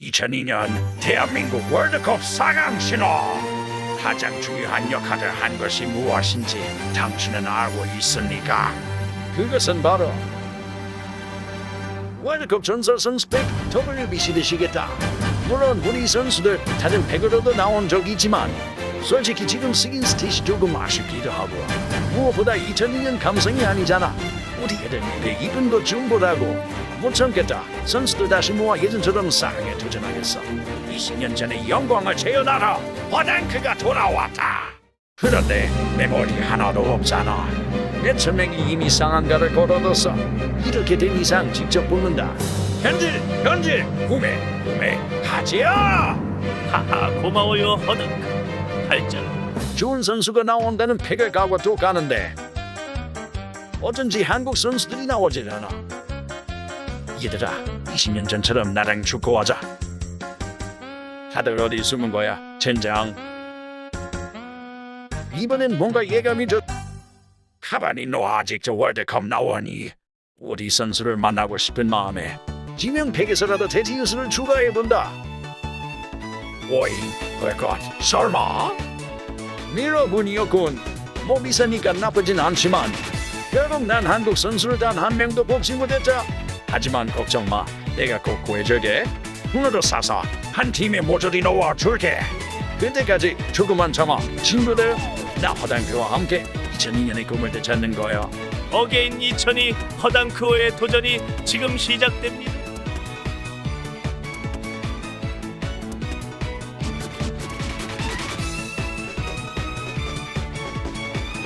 2002년 대한민국 월드컵 4강 신호 가장 중요한 역할을 한 것이 무엇인지 당신은 알고 있습니까? 그것은 바로 월드컵 전설 선수백 WBC 되시겠다. 물론 우리 선수들 다른 백으로도 나온 적이 있지만 솔직히 지금 쓰긴 스탯이 조금 아쉽기도 하고 무엇보다 2002년 감성이 아니잖아. 우리 애들 내 이쁜 것좀 보라고 못 참겠다. 선수들 다시 모아 예전처럼 사랑에 도전하겠어. 20년 전의 영광을 재현하러 버랭크가 돌아왔다. 그런데 메모리 하나도 없잖아. 내 천명이 이미 상한가를 걸어뒀어. 이렇게 된 이상 직접 뽑는다. 현질, 현질, 구매, 구매, 하지야. 하하 고마워요 허덕 발전 좋은 선수가 나온다는 팩을 가고 또 가는데 어쩐지 한국 선수들이 나오질 않아. 얘들아, 20년 전처럼 나랑 축구하자. 다들 어디 숨은 거야, 젠장? 이번엔 뭔가 예감이 좀 가만히 너 아직도 월드컵 나오니 우리 선수를 만나고 싶은 마음에 지명팩에서라도 대티우스를 추가해본다. 오이, 그것 설마? 밀어분이었군. 뭐 비싸니까 나쁘진 않지만 결국 난 한국 선수를 단 한 명도 뽑지 못했다. 하지만 걱정 마, 내가 꼭 구해줄게. 오늘도 사서 한 팀에 모조리 넣어 줄게. 그때까지 조금만 참아, 친구들. 나 허당표와 함께 2002년의 꿈을 되찾는 거야. 어게인 2002 허당크오의 도전이 지금 시작됩니다